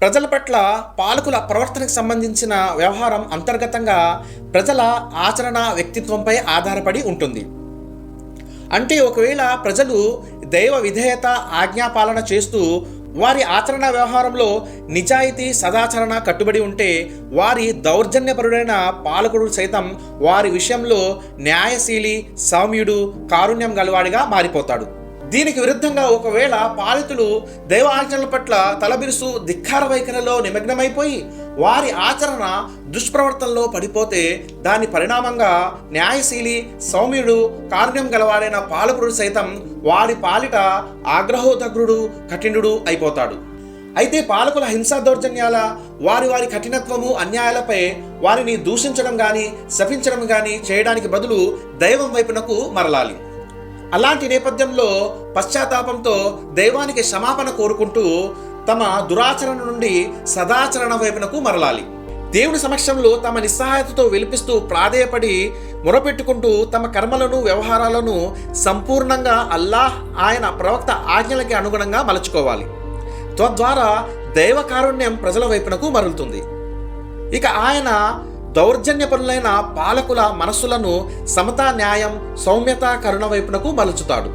ప్రజల పట్ల పాలకుల ప్రవర్తనకు సంబంధించిన వ్యవహారం అంతర్గతంగా ప్రజల ఆచరణ వ్యక్తిత్వంపై ఆధారపడి ఉంటుంది. అంటే ఒకవేళ ప్రజలు దైవ విధేయత ఆజ్ఞాపాలన చేస్తూ వారి ఆచరణ వ్యవహారంలో నిజాయితీ సదాచరణ కట్టుబడి ఉంటే వారి దౌర్జన్యపరుడైన పాలకుడు సైతం వారి విషయంలో న్యాయశీలి సౌమ్యుడు కారుణ్యం గలవాడిగా మారిపోతాడు. దీనికి విరుద్ధంగా ఒకవేళ పాలితులు దైవ ఆచరణల పట్ల తలబిరుసు ధిక్కార వైఖరిలో నిమగ్నమైపోయి వారి ఆచరణ దుష్ప్రవర్తనలో పడిపోతే దాని పరిణామంగా న్యాయశీలి సౌమ్యుడు కారుణ్యం గలవాడైన పాలకుడు సైతం వారి పాలిట ఆగ్రహోదగ్రుడు కఠినుడు అయిపోతాడు. అయితే పాలకుల హింసా దౌర్జన్యాల వారి వారి కఠినత్వము అన్యాయాలపై వారిని దూషించడం కానీ శపించడం కానీ చేయడానికి బదులు దైవం వైపునకు మరలాలి. అలాంటి నేపథ్యంలో పశ్చాత్తాపంతో దైవానికి క్షమాపణ కోరుకుంటూ తమ దురాచరణ నుండి సదాచరణ వైపునకు మరలాలి. దేవుని సమక్షంలో తమ నిస్సహాయతతో విలిపిస్తూ ప్రాధేయపడి మొరపెట్టుకుంటూ తమ కర్మలను వ్యవహారాలను సంపూర్ణంగా అల్లాహ్ ఆయన ప్రవక్త ఆజ్ఞలకి అనుగుణంగా మలుచుకోవాలి. తద్వారా దైవ కారుణ్యం ప్రజల వైపునకు మరలుతుంది. ఇక ఆయన దౌర్జన్యపరులైన పాలకుల మనస్సులను సమతా న్యాయం సౌమ్యత కరుణ వైపునకు మలుచుతాడు.